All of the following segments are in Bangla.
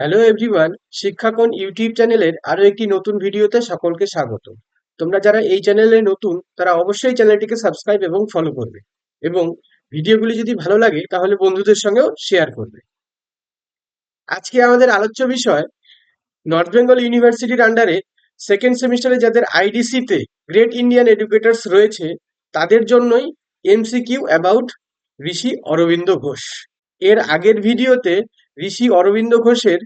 হ্যালো এভরিওয়ান শিক্ষাকোণ ইউটিউব চ্যানেলের আরও একটি নতুন ভিডিওতে সকলকে স্বাগত। তোমরা যারা এই চ্যানেলে নতুন, তারা অবশ্যই চ্যানেলটিকে সাবস্ক্রাইব এবং ফলো করবে এবং ভিডিওগুলি যদি ভালো লাগে, তাহলে বন্ধুদের সঙ্গেও শেয়ার করবে। আজকে আমাদের আলোচ্য বিষয় নর্থ বেঙ্গল ইউনিভার্সিটির আন্ডারে সেকেন্ড সেমিস্টারে যাদের আইডিসিতে গ্রেট ইন্ডিয়ান এডুকেটার্স রয়েছে, তাদের জন্যই এমসিকিউ অ্যাবাউট ঋষি অরবিন্দ ঘোষ। এর আগের ভিডিওতে ঋষি অরবিন্দ ঘোষের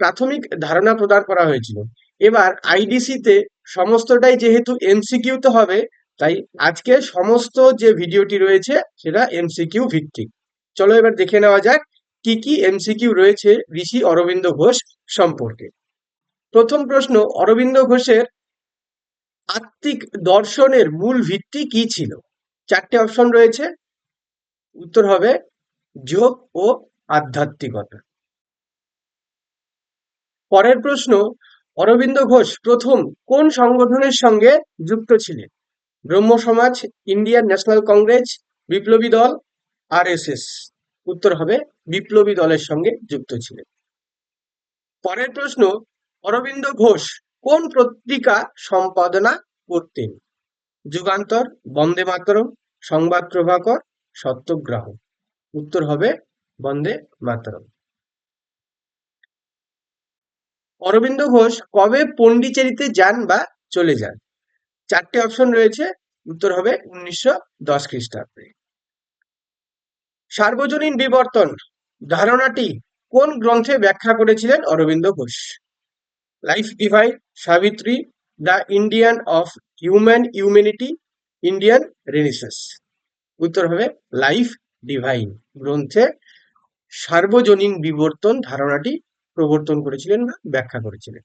প্রাথমিক ধারণা প্রদান করা হয়েছিল। এবার আইডিসিতে সমস্তটাই যেহেতু এমসিকিউতে হবে, তাই আজকে সমস্ত যে ভিডিওটি রয়েছে সেটা এমসিকিউ ভিত্তিক। চলো এবার দেখে নেওয়া যাক কি কি এমসিকিউ রয়েছে ঋষি অরবিন্দ ঘোষ সম্পর্কে। প্রথম প্রশ্ন, অরবিন্দ ঘোষের আত্মিক দর্শনের মূল ভিত্তি কি ছিল? চারটে অপশন রয়েছে। উত্তর হবে যোগ ও আধ্যাত্মিকতা। পরের প্রশ্ন, অরবিন্দ ঘোষ প্রথম কোন সংগঠনের সঙ্গে যুক্ত ছিলেন? ব্রহ্ম সমাজ, ইন্ডিয়ান ন্যাশনাল কংগ্রেস, বিপ্লবী দল, আরএসএস। উত্তর হবে, বিপ্লবী দলের সঙ্গে যুক্ত ছিলেন। পরের প্রশ্ন, অরবিন্দ ঘোষ কোন পত্রিকা সম্পাদনা করতেন? যুগান্তর, বন্দে মাতরম, সংবাদ প্রভাকর সত্যগ্রাহ উত্তর হবে বন্দে মাতরম। অরবিন্দ ঘোষ কবে পন্ডিচেরিতে যান বা চলে যান? চারটে অপশন রয়েছে, উত্তর হবে উনিশশো দশ খ্রিস্টাব্দে। সার্বজনীন বিবর্তন, ধারণাটি কোন গ্রন্থে ব্যাখ্যা করেছিলেন Aurobindo Ghosh? Life divine Savitri, the Indian of human humanity Indian renaissance. উত্তর হবে লাইফ ডিভাইন, গ্রন্থে সার্বজনীন বিবর্তন ধারণাটি প্রবর্তন করেছিলেন বা ব্যাখ্যা করেছিলেন।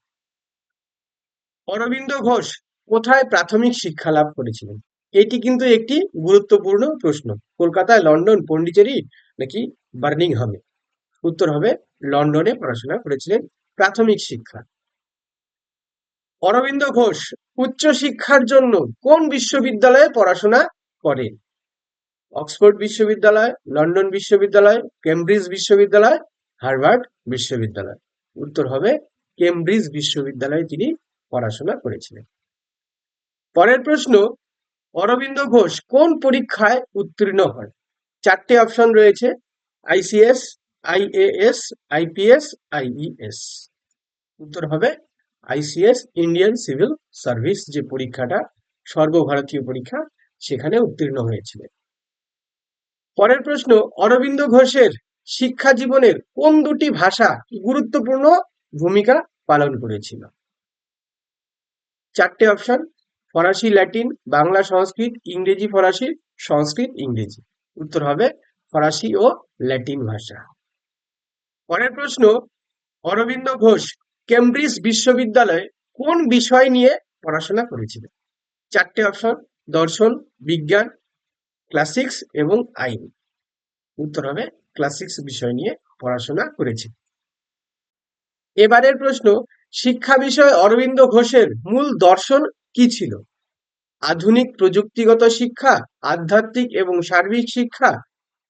অরবিন্দ ঘোষ কোথায় প্রাথমিক শিক্ষা লাভ করেছিলেন? এটি কিন্তু একটি গুরুত্বপূর্ণ প্রশ্ন। কলকাতায় লন্ডন পন্ডিচেরি নাকি বার্নিংহামে? উত্তর হবে, লন্ডনে পড়াশোনা করেছিলেন প্রাথমিক শিক্ষা। অরবিন্দ ঘোষ উচ্চ শিক্ষার জন্য কোন বিশ্ববিদ্যালয়ে পড়াশোনা করেন? অক্সফোর্ড বিশ্ববিদ্যালয়, লন্ডন বিশ্ববিদ্যালয়, কেমব্রিজ বিশ্ববিদ্যালয়, হার্ভার্ড বিশ্ববিদ্যালয়। উত্তর হবে কেমব্রিজ বিশ্ববিদ্যালয়ে তিনি পড়াশোনা করেছিলেন। পরের প্রশ্ন, অরবিন্দ ঘোষ কোন পরীক্ষায় উত্তীর্ণ হন? চারটে অপশন রয়েছে, আইসিএস, আইএএস, আইপিএস, আইইএস। উত্তর হবে আইসিএস, ইন্ডিয়ান সিভিল সার্ভিস, যে পরীক্ষাটা সর্বভারতীয় পরীক্ষা, সেখানে উত্তীর্ণ হয়েছিলেন। পরের প্রশ্ন, অরবিন্দ ঘোষের শিক্ষা জীবনের কোন দুটি ভাষা গুরুত্বপূর্ণ ভূমিকা পালন করেছিল? চারটে অপশন, ফরাসি, ল্যাটিন, বাংলা, সংস্কৃত, ইংরেজি, ফরাসি, সংস্কৃত, ইংরেজি। উত্তর হবে ফরাসি ও ল্যাটিন ভাষা। পরের প্রশ্ন, অরবিন্দ ঘোষ কেমব্রিজ বিশ্ববিদ্যালয়ে কোন বিষয় নিয়ে পড়াশোনা করেছিলেন? চারটে অপশন, দর্শন, বিজ্ঞান ক্লাসিক্স এবং আইন। উত্তর হবে ক্লাসিক্স বিষয় নিয়ে পড়াশোনা করেছে। এবারের প্রশ্ন, শিক্ষা বিষয় অরবিন্দ ঘোষের মূল দর্শন কি ছিল? আধুনিক প্রযুক্তিগত শিক্ষা, আধ্যাত্মিক এবং সার্বিক শিক্ষা,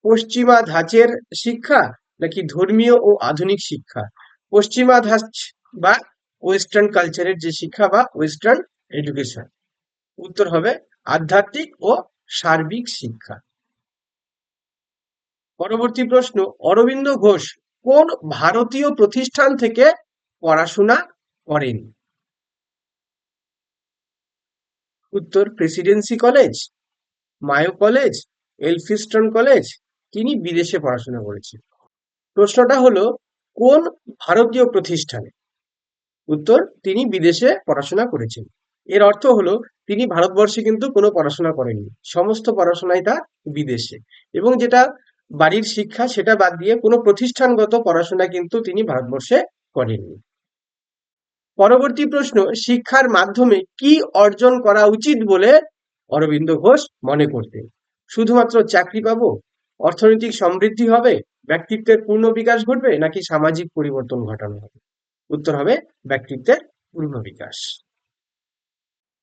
পশ্চিমা ধাঁচের শিক্ষা নাকি ধর্মীয় ও আধুনিক শিক্ষা? পশ্চিমা ধাঁচ বা ওয়েস্টার্ন কালচারের যে শিক্ষা বা ওয়েস্টার্ন এডুকেশন। উত্তর হবে আধ্যাত্মিক ও সার্বিক শিক্ষা। পরবর্তী প্রশ্ন, অরবিন্দ ঘোষ কোন ভারতীয় প্রতিষ্ঠান থেকে পড়াশোনা করেন? উত্তর, Presidency college, Mayo college Elphinstone college, তিনি বিদেশে পড়াশোনা করেছেন। প্রশ্নটা হলো, কোন ভারতীয় প্রতিষ্ঠানে? উত্তর, তিনি বিদেশে পড়াশোনা করেছেন। এর অর্থ হলো, তিনি ভারতবর্ষে কিন্তু কোনো পড়াশোনা করেননি। সমস্ত পড়াশোনাই তার বিদেশে। এবং যেটা বাড়ির শিক্ষা, সেটা বাদ দিয়ে কোনো প্রতিষ্ঠানগত পড়াশোনা কিন্তু তিনি ভারতবর্ষে করেননি। পরবর্তী প্রশ্ন, শিক্ষার মাধ্যমে কি অর্জন করা উচিত বলে অরবিন্দ ঘোষ মনে করতেন? শুধুমাত্র চাকরি পাবো? অর্থনৈতিক সমৃদ্ধি হবে? ব্যক্তিত্বের পূর্ণ বিকাশ ঘটবে? নাকি সামাজিক পরিবর্তন ঘটানো হবে? উত্তর হবে ব্যক্তিত্বের পূর্ণ বিকাশ।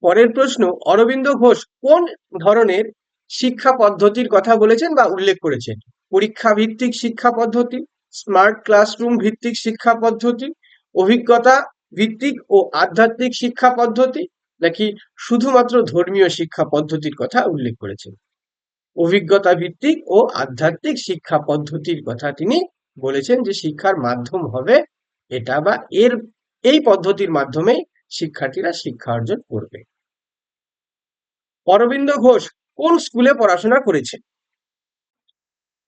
পরের প্রশ্ন, অরবিন্দ ঘোষ কোন ধরনের শিক্ষা পদ্ধতির কথা বলেছেন বা উল্লেখ করেছেন? পরীক্ষা ভিত্তিক শিক্ষা পদ্ধতি স্মার্ট ক্লাসরুম ভিত্তিক শিক্ষা পদ্ধতি, অভিজ্ঞতা ভিত্তিক ও আধ্যাত্মিক শিক্ষা পদ্ধতি, নাকি শুধুমাত্র ধর্মীয় শিক্ষা পদ্ধতির কথা উল্লেখ করেছেন? অভিজ্ঞতা ভিত্তিক ও আধ্যাত্মিক শিক্ষা পদ্ধতির কথা তিনি বলেছেন যে শিক্ষার মাধ্যম হবে এটা বা এর, এই পদ্ধতির মাধ্যমেই শিক্ষার্থীরা শিক্ষা অর্জন করবে। অরবিন্দ ঘোষ কোন স্কুলে পড়াশোনা করেছেন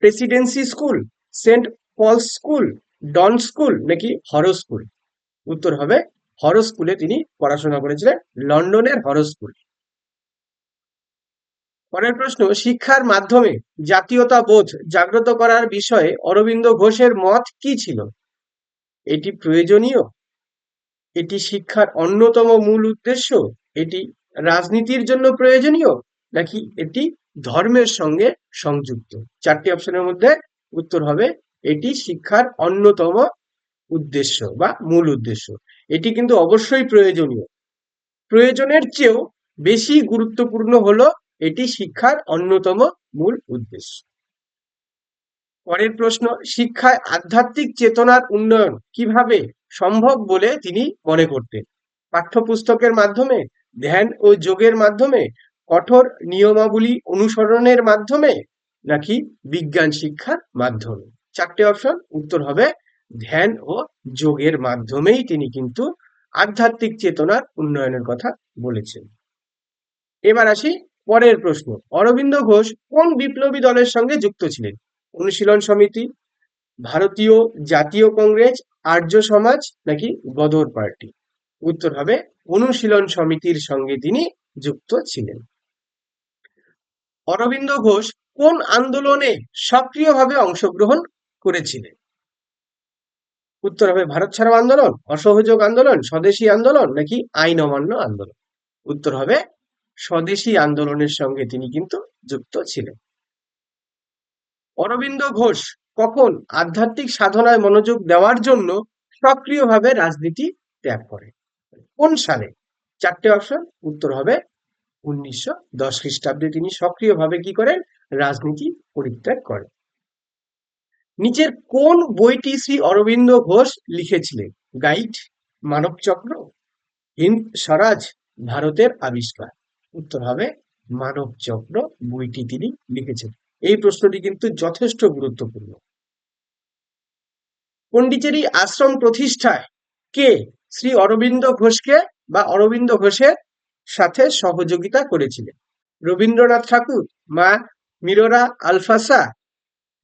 Presidency school saint Paul school Don school নাকি হর স্কুল উত্তর হবে হর স্কুলে তিনি পড়াশোনা করেছিলেন, লন্ডনের হর স্কুল পরের প্রশ্ন, শিক্ষার মাধ্যমে জাতীয়তা বোধ জাগ্রত করার বিষয়ে অরবিন্দ ঘোষের মত কি ছিল? এটি প্রয়োজনীয়? এটি শিক্ষার অন্যতম মূল উদ্দেশ্য? এটি রাজনীতির জন্য প্রয়োজনীয় নাকি এটি ধর্মের সঙ্গে সংযুক্ত? চারটি অপশনের মধ্যে উত্তর হবে, এটি শিক্ষার অন্যতম উদ্দেশ্য বা মূল উদ্দেশ্য। এটি কিন্তু অবশ্যই প্রয়োজনীয়। প্রয়োজনের চেয়েও বেশি গুরুত্বপূর্ণ হলো এটি শিক্ষার অন্যতম মূল উদ্দেশ্য। পরের প্রশ্ন, শিক্ষায় আধ্যাত্মিক চেতনার উন্নয়ন কীভাবে সম্ভব বলে তিনি মনে করতেন? পাঠ্যপুস্তকের মাধ্যমে ধ্যান ও যোগের মাধ্যমে, কঠোর নিয়মাবলী অনুসরণের মাধ্যমে নাকি বিজ্ঞান শিক্ষার মাধ্যমে। চারটে অপশন উত্তর হবে ধ্যান ও যোগের মাধ্যমেই তিনি কিন্তু আধ্যাত্মিক চেতনার উন্নয়নের কথা বলেছেন। এবার আসি পরের প্রশ্ন। অরবিন্দ ঘোষ কোন বিপ্লবী দলের সঙ্গে যুক্ত ছিলেন? অনুশীলন সমিতি, ভারতীয় জাতীয় কংগ্রেস, আর্য সমাজ নাকি গদর পার্টি? উত্তর হবে অনুশীলন সমিতির সঙ্গে তিনি যুক্ত ছিলেন। অরবিন্দ ঘোষ কোন আন্দোলনে সক্রিয়ভাবে অংশগ্রহণ করেছিলেন? উত্তর হবে, ভারত ছাড়ো আন্দোলন, অসহযোগ আন্দোলন, স্বদেশী আন্দোলন নাকি আইন অমান্য আন্দোলন? উত্তর হবে, স্বদেশী আন্দোলনের সঙ্গে তিনি কিন্তু যুক্ত ছিলেন। অরবিন্দ ঘোষ কখন আধ্যাত্মিক সাধনায় মনোযোগ দেওয়ার জন্য সক্রিয়ভাবে রাজনীতি ত্যাগ করে কোন সালে? চারটে অপশন, উত্তর হবে উনিশশো দশ খ্রিস্টাব্দে। তিনি সক্রিয়ভাবে কি করেন? রাজনীতি পরিত্যাগ করেন। নিচের কোন বইটি শ্রী অরবিন্দ ঘোষ লিখেছিলেন? গাইড, মানবচক্র, হিন্দ, স্বরাজ, ভারতের আবিষ্কার। উত্তর হবে মানবচক্র বইটি তিনি লিখেছেন। এই প্রশ্নটি কিন্তু যথেষ্ট গুরুত্বপূর্ণ। পন্ডিচেরি আশ্রম প্রতিষ্ঠায় কে শ্রী অরবিন্দ ঘোষকে বা অরবিন্দ ঘোষের সাথে সহযোগিতা করেছিলেন। রবীন্দ্রনাথ ঠাকুর, মা মিরোরা আলফাসা,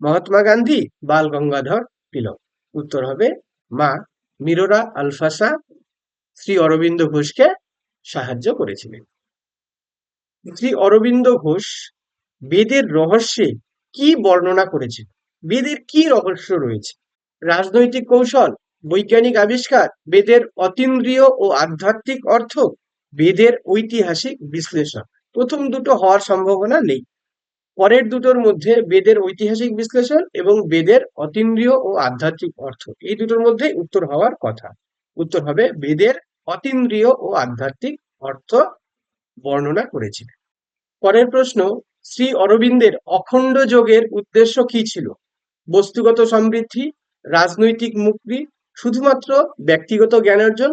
মহাত্মা গান্ধী, বাল গঙ্গাধর তিলক। উত্তর হবে মা মিরোরা আলফাসা, শ্রী অরবিন্দ ঘোষকে সাহায্য করেছিলেন। শ্রী অরবিন্দ ঘোষ বেদের রহস্যে কি বর্ণনা করেছেন? বেদের কি রহস্য রয়েছে? রাজনৈতিক কৌশল বৈজ্ঞানিক আবিষ্কার বেদের অতীন্দ্রিয় ও আধ্যাত্মিক অর্থ বেদের ঐতিহাসিক বিশ্লেষণ। প্রথম দুটো হওয়ার সম্ভাবনা নেই। পরের দুটোর মধ্যে বেদের ঐতিহাসিক বিশ্লেষণ এবং বেদের অতীন্দ্রিয় ও আধ্যাত্মিক অর্থ। এই দুটোর মধ্যে উত্তর হওয়ার কথা। উত্তর হবে বেদের অতীন্দ্রিয় ও আধ্যাত্মিক অর্থ বর্ণনা করেছিলেন পরের প্রশ্ন, শ্রী অরবিন্দের অখণ্ড যোগের উদ্দেশ্য কি ছিল? বস্তুগত সমৃদ্ধি, রাজনৈতিক মুক্তি শুধুমাত্র ব্যক্তিগত জ্ঞান অর্জন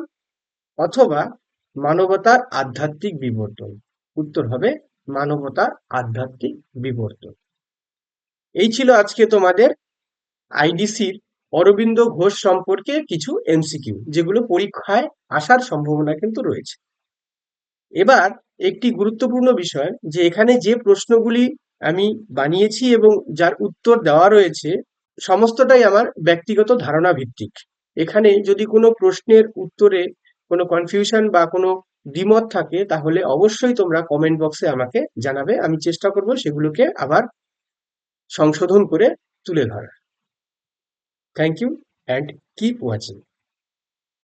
অথবা মানবতার আধ্যাত্মিক বিবর্তন। উত্তর হবে মানবতার আধ্যাত্মিক বিবর্তন। এই ছিল আজকে তোমাদের আইডিসির অরবিন্দ ঘোষ সম্পর্কে কিছু এমসিকিউ, যেগুলো পরীক্ষায় আসার সম্ভাবনা কিন্তু রয়েছে। এবার একটি গুরুত্বপূর্ণ বিষয়, যে এখানে যে প্রশ্নগুলি আমি বানিয়েছি এবং যার উত্তর দেওয়া রয়েছে, সমস্তটাই আমার ব্যক্তিগত ধারণা ভিত্তিক এখানে যদি কোনো প্রশ্নের উত্তরে কোনো কনফিউশন বা কোনো দ্বিমত থাকে, তাহলে অবশ্যই তোমরা কমেন্ট বক্সে আমাকে জানাবে। আমি চেষ্টা করব সেগুলোকে আবার সংশোধন করে তুলে ধরার। Thank you and keep watching